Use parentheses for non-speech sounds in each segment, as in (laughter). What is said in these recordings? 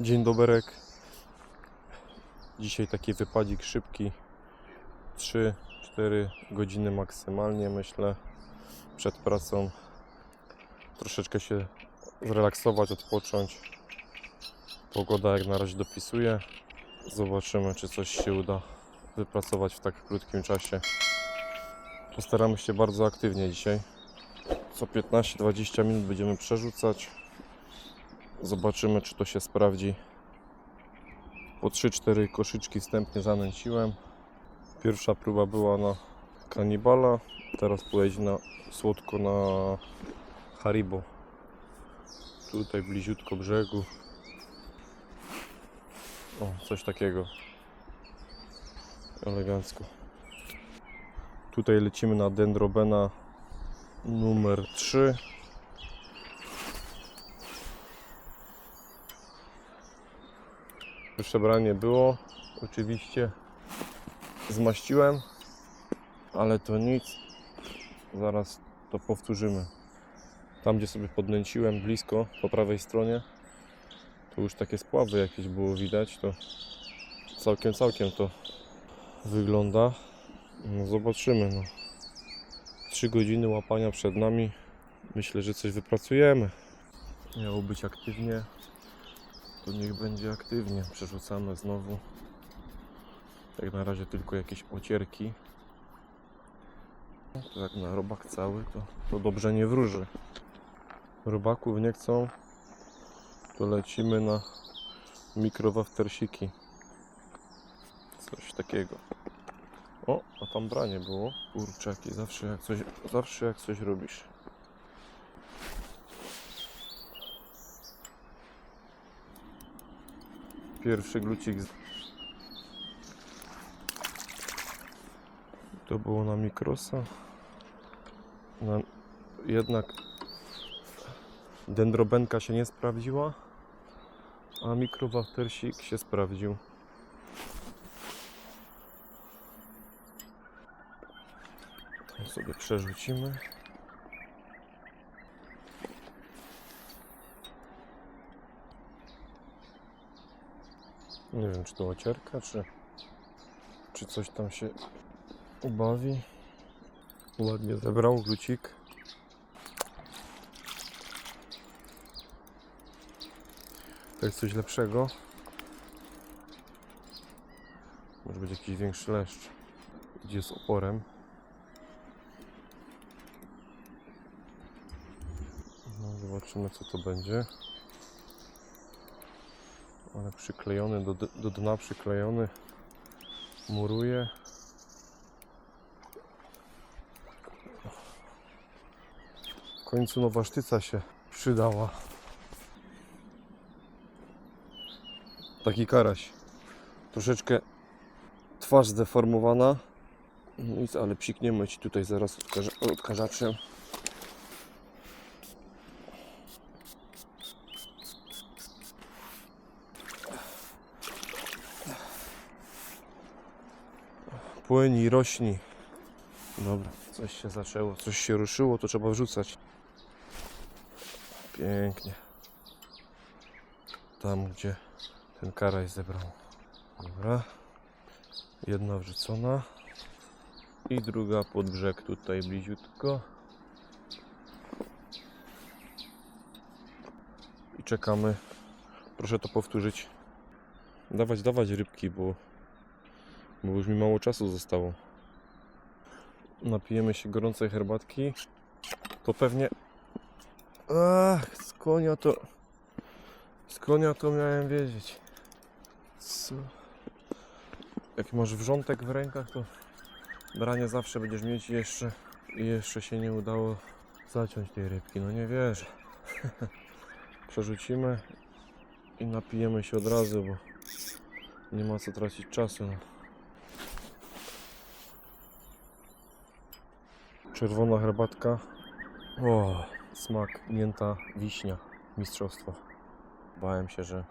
Dzień doberek. Dzisiaj taki wypadzik szybki. 3-4 godziny maksymalnie myślę przed pracą. Troszeczkę się zrelaksować, odpocząć. Pogoda jak na razie dopisuje. Zobaczymy czy coś się uda wypracować w tak krótkim czasie. Postaramy się bardzo aktywnie dzisiaj. Co 15-20 minut będziemy przerzucać. Zobaczymy, czy to się sprawdzi. Po 3-4 koszyczki wstępnie zanęciłem. Pierwsza próba była na kanibala. Teraz pojedzie na słodko na Haribo. Tutaj bliziutko brzegu. O, coś takiego. Elegancko. Tutaj lecimy na Dendrobena numer 3. Pierwsze branie było, oczywiście zmaściłem, ale to nic. Zaraz to powtórzymy. Tam, gdzie sobie podnęciłem blisko, po prawej stronie, to już takie spławy jakieś było widać, to całkiem, całkiem to wygląda. No zobaczymy, no. 3 godziny łapania przed nami. Myślę, że coś wypracujemy. Miało być aktywnie, to niech będzie aktywnie. Przerzucamy znowu. Jak na razie tylko jakieś ocierki. To jak na robak cały, to, to dobrze nie wróży. Robaków nie chcą, to lecimy na mikrowaftersiki. Coś takiego. O, a tam branie było. Kurczaki, zawsze jak coś, zawsze jak coś robisz. Pierwszy glucik. To było na mikrosa. Na... Jednak dendrobenka się nie sprawdziła, a mikrowaftersik się sprawdził. To sobie przerzucimy. Nie wiem, czy to ocierka, czy, czy coś tam się ubawi. Ładnie zebrał glucik. To jest coś lepszego. Może być jakiś większy leszcz. Gdzie z oporem. No, zobaczymy co to będzie. Ale przyklejony do, do dna, przyklejony. Muruje. W końcu nowa sztyca się przydała. Taki karaś. Troszeczkę twarz zdeformowana. No Nic, ale psikniemy ci tutaj zaraz odkarza odkarzaczem. Płyni, rośni. Dobra, coś się zaczęło, coś się ruszyło, to trzeba wrzucać. Pięknie. Tam, gdzie ten karaś zebrał. Dobra. Jedna wrzucona. I druga pod brzeg tutaj bliziutko. I czekamy. Proszę to powtórzyć. Dawać, dawać rybki, bo, bo już mi mało czasu zostało. Napijemy się gorącej herbatki. To pewnie... Ach, z konia to... Z to miałem wiedzieć. Co? Jak masz wrzątek w rękach, to branie zawsze będziesz mieć jeszcze i jeszcze się nie udało zaciąć tej rybki. No nie wierzę. (laughs) Przerzucimy i napijemy się od razu, bo nie ma co tracić czasu. Czerwona herbatka. O, smak mięta wiśnia. Mistrzostwo. Bałem się, że,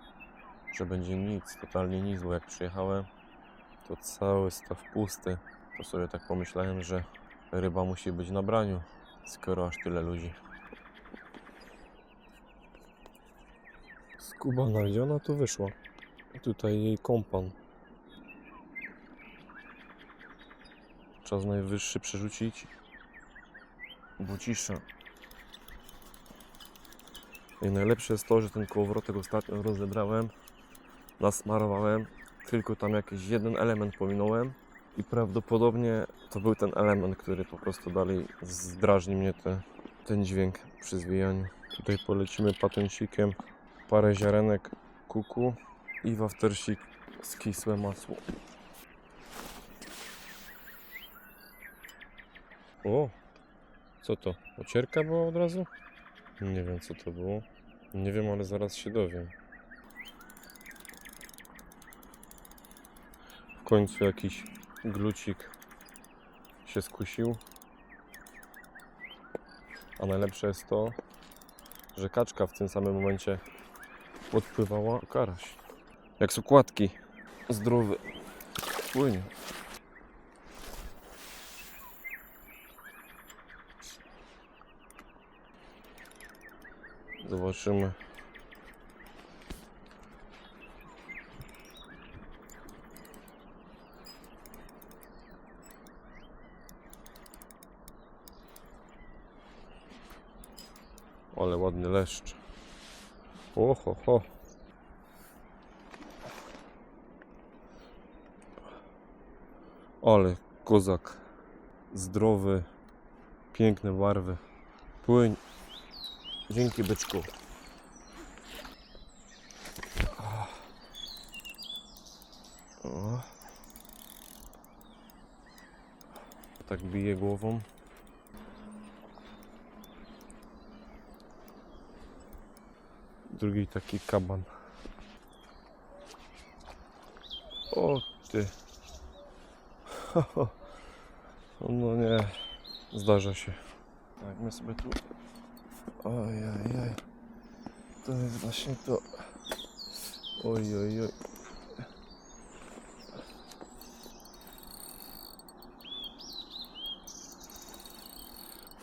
że będzie nic, totalnie nic, bo jak przyjechałem, to cały staw pusty. To sobie tak pomyślałem, że ryba musi być na braniu, skoro aż tyle ludzi. Skubana, gdzie tu wyszła? Tutaj jej kompan. Czas najwyższy przerzucić. Bo cisza. I najlepsze jest to, że ten kołowrotek ostatnio rozebrałem, nasmarowałem, tylko tam jakiś jeden element pominąłem i prawdopodobnie to był ten element, który po prostu dalej zdrażni mnie te, ten dźwięk przy zwijaniu. Tutaj polecimy patencikiem parę ziarenek kuku i waftersik skisłe masło. O, co to? Ocierka była od razu? Nie wiem co to było. Nie wiem, ale zaraz się dowiem. W końcu jakiś glucik się skusił. A najlepsze jest to, że kaczka w tym samym momencie odpływała karaś. Jak z okładki. Zdrowy. Płynie. Zobaczymy. Ale ładny leszcz. Oho, ho. Ale kozak. Zdrowy. Piękne barwy. Płyń. Dzięki byczku. O. Tak bije głową. Drugi taki kaban. O ty. (laughs) No nie, zdarza się. Tak, my sobie tu Ojej, to jest właśnie to. Oj, oj, oj.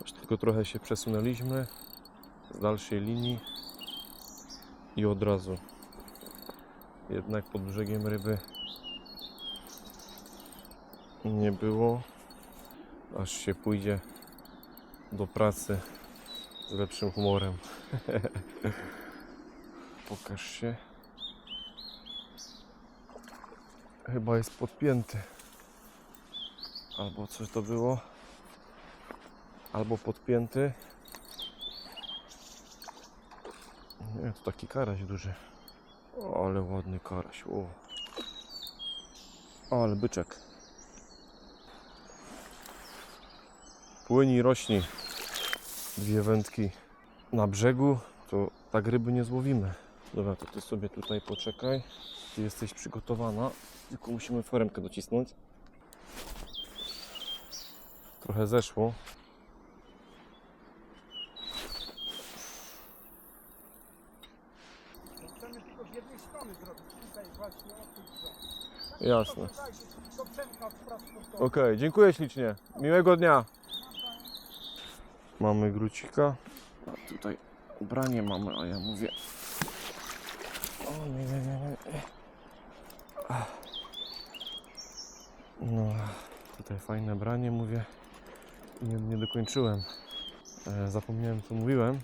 Aż tylko trochę się przesunęliśmy z dalszej linii i od razu jednak pod brzegiem ryby nie było aż się pójdzie do pracy z lepszym humorem. (laughs) Pokaż się. Chyba jest podpięty. Albo coś to było. Albo podpięty. Nie, to taki karaś duży. O, ale ładny karaś. O. o ale byczek. Płyni, rośni dwie wędki na brzegu, to tak ryby nie złowimy. Dobra, to ty sobie tutaj poczekaj. Ty jesteś przygotowana, tylko musimy foremkę docisnąć. Trochę zeszło. Jasne. Okej, dziękuję ślicznie. Miłego dnia. Mamy grucika. A tutaj ubranie mamy, a ja mówię. O nie, nie, nie, nie. No, tutaj fajne branie, mówię. Nie, nie dokończyłem. E, zapomniałem, co mówiłem.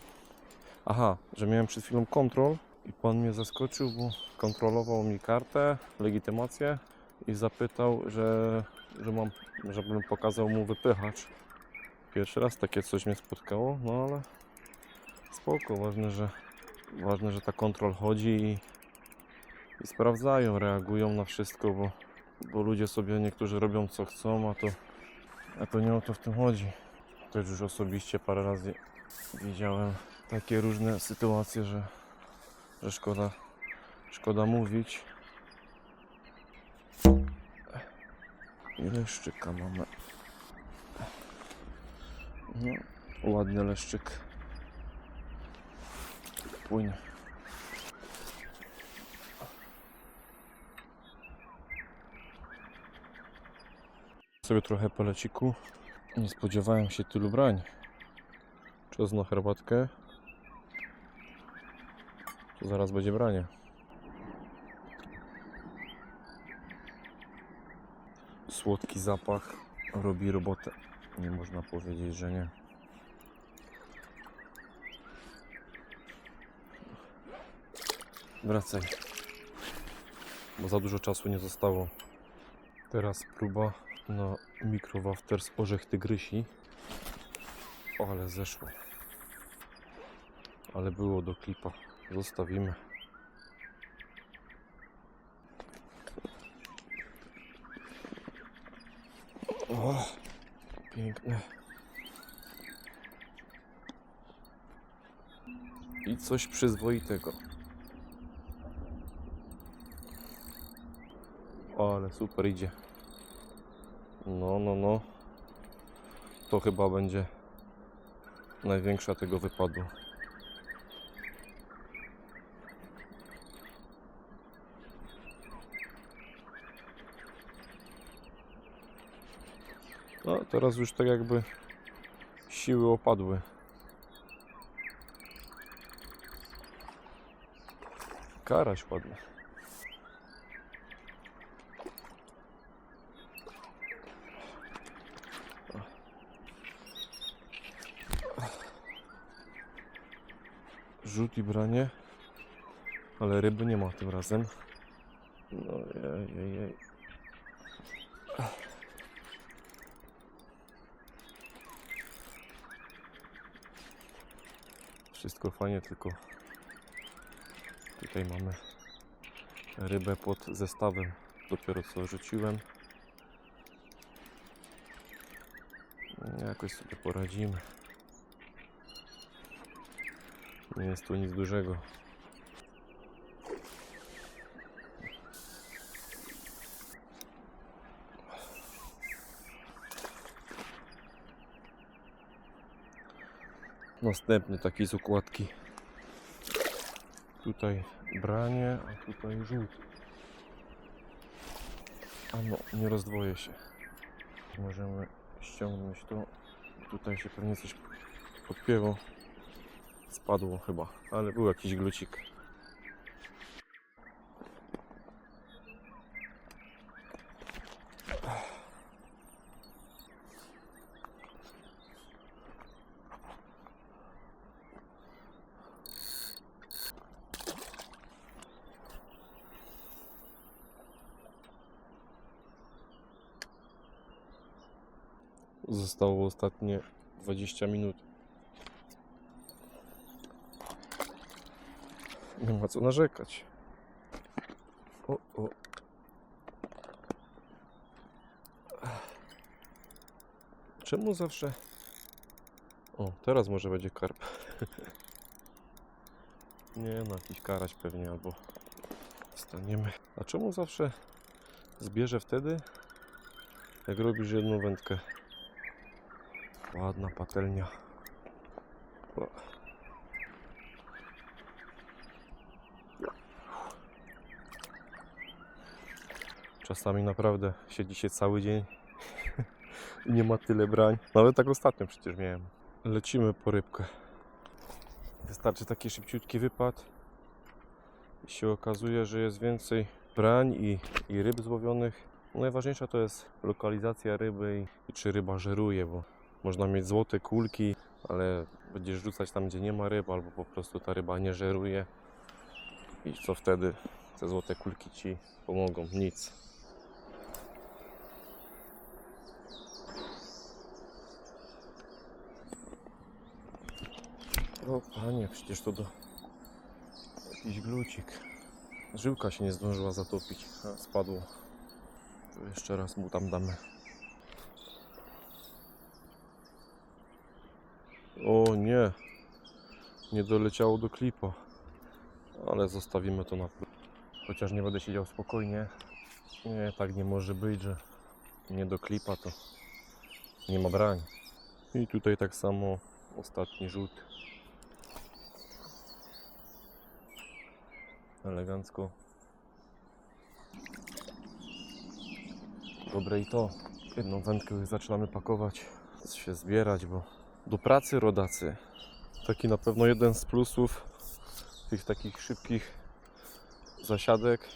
Aha, że miałem przed chwilą kontrol i pan mnie zaskoczył, bo kontrolował mi kartę, legitymację i zapytał, że, że mam, żebym pokazał mu wypychacz. Pierwszy raz takie coś mnie spotkało, no ale spoko, ważne, że ważne, że ta kontrol chodzi i, i sprawdzają, reagują na wszystko, bo, bo ludzie sobie niektórzy robią co chcą, a to, a to nie o to w tym chodzi. Też już osobiście parę razy widziałem takie różne sytuacje, że, że szkoda, szkoda mówić. Ile szczyka mamy? No, ładny leszczyk. Płynie. Sobie trochę poleciku. Nie spodziewałem się tylu brań. Czas na herbatkę. To zaraz będzie branie. Słodki zapach robi robotę. Nie można powiedzieć, że nie. Wracaj. Bo za dużo czasu nie zostało. Teraz próba na mikrowafters orzech tygrysi. O, ale zeszło. Ale było do klipa. Zostawimy. O, piękne. I coś przyzwoitego. O, ale super idzie. No, no, no. To chyba będzie największa tego wypadu. Teraz już tak jakby siły opadły. Karaś ładny. Rzut i branie. Ale ryby nie ma tym razem. No jej, jej, jej. Wszystko fajnie, tylko tutaj mamy rybę pod zestawem. Dopiero co rzuciłem. Jakoś sobie poradzimy. Nie jest tu nic dużego. Następny taki z układki. Tutaj branie, a tutaj żółt. A no, nie rozdwoję się. Możemy ściągnąć to. Tutaj się pewnie coś podpięło. Spadło chyba, ale był jakiś glucik. Zostało ostatnie 20 minut. Nie ma co narzekać. O, o. Czemu zawsze... O, teraz może będzie karp. (laughs) Nie no, jakiś karaś pewnie albo staniemy. A czemu zawsze zbierze wtedy, jak robisz jedną wędkę? Ładna patelnia. O. Czasami naprawdę siedzi się cały dzień (laughs) i nie ma tyle brań. Nawet tak ostatnio przecież miałem. Lecimy po rybkę. Wystarczy taki szybciutki wypad i się okazuje, że jest więcej brań i, i ryb złowionych. Najważniejsza to jest lokalizacja ryby i, i czy ryba żeruje, bo można mieć złote kulki, ale będziesz rzucać tam, gdzie nie ma ryb, albo po prostu ta ryba nie żeruje. I co wtedy? Te złote kulki ci pomogą? Nic. O panie, przecież to do... jakiś glucik. Żyłka się nie zdążyła zatopić, a spadło. To jeszcze raz mu tam damy. O nie, nie doleciało do klipa, ale zostawimy to na. Chociaż nie będę siedział spokojnie. Nie, tak nie może być, że nie do klipa to nie ma brań. I tutaj tak samo ostatni rzut. Elegancko. Dobre i to. Jedną wędkę już zaczynamy pakować, się zbierać, bo do pracy rodacy. Taki na pewno jeden z plusów tych takich szybkich zasiadek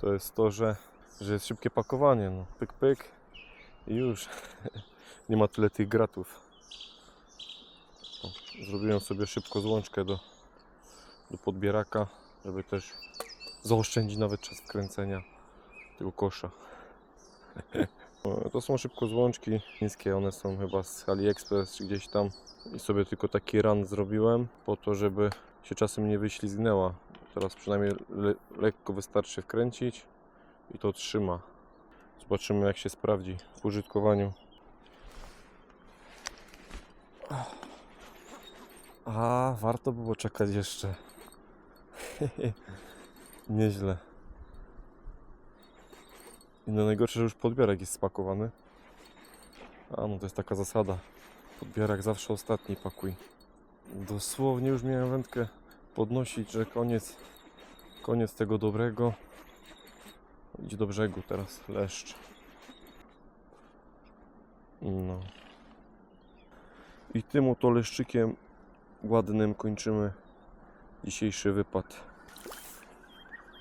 to jest to, że, że jest szybkie pakowanie. No. Pyk, pyk i już. (laughs) Nie ma tyle tych gratów. Zrobiłem sobie szybko złączkę do, do podbieraka, żeby też zaoszczędzić nawet czas wkręcenia tego kosza. (laughs) O, To są szybko złączki chińskie, one są chyba z AliExpress czy gdzieś tam i sobie tylko taki run zrobiłem po to, żeby się czasem nie wyślizgnęła. Teraz przynajmniej le lekko wystarczy wkręcić i to trzyma. Zobaczymy jak się sprawdzi w użytkowaniu. A, warto było czekać jeszcze. (laughs) Nieźle. I no najgorsze, że już podbierak jest spakowany. A no to jest taka zasada. Podbierak zawsze ostatni pakuj. Dosłownie już miałem wędkę podnosić, że koniec, koniec tego dobrego. Idź do brzegu teraz, leszcz. No. I tym oto leszczykiem ładnym kończymy dzisiejszy wypad.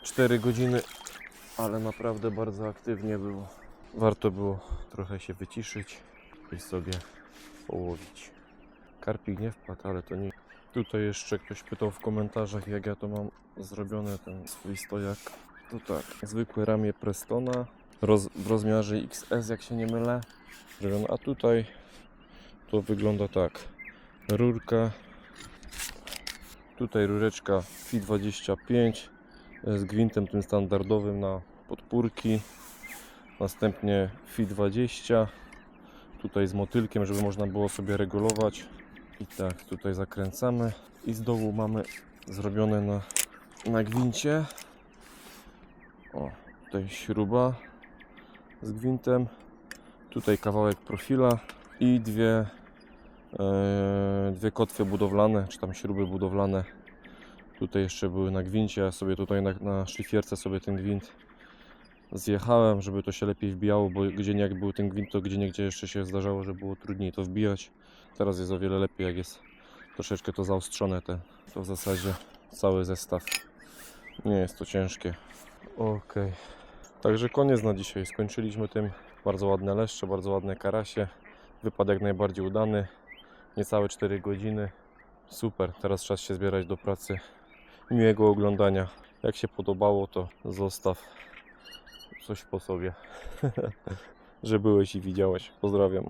4 godziny, ale naprawdę bardzo aktywnie było. Warto było trochę się wyciszyć i sobie połowić. Karpik nie wpadł, ale to nie. Tutaj jeszcze ktoś pytał w komentarzach, jak ja to mam zrobione, ten swój stojak. To tak, zwykłe ramię Prestona roz, w rozmiarze XS, jak się nie mylę. A tutaj to wygląda tak. Rurka. Tutaj rureczka FI25 z gwintem tym standardowym na podpórki. Następnie FI20. Tutaj z motylkiem, żeby można było sobie regulować. I tak, tutaj zakręcamy. I z dołu mamy zrobione na, na gwincie. O, tutaj śruba z gwintem. Tutaj kawałek profila i dwie, e, dwie kotwie budowlane, czy tam śruby budowlane. Tutaj jeszcze były na gwincie. Ja sobie tutaj na, na szlifierce sobie ten gwint zjechałem, żeby to się lepiej wbijało, bo gdzie nie jak był ten gwint, to gdzie niegdzie jeszcze się zdarzało, że było trudniej to wbijać. Teraz jest o wiele lepiej, jak jest troszeczkę to zaostrzone. Te, to w zasadzie cały zestaw. Nie jest to ciężkie. Ok. Także koniec na dzisiaj. Skończyliśmy tym. Bardzo ładne leszcze, bardzo ładne karasie. Wypad jak najbardziej udany. Niecałe 4 godziny. Super. Teraz czas się zbierać do pracy. Miłego oglądania. Jak się podobało, to zostaw coś po sobie. (laughs) że byłeś i widziałeś. Pozdrawiam.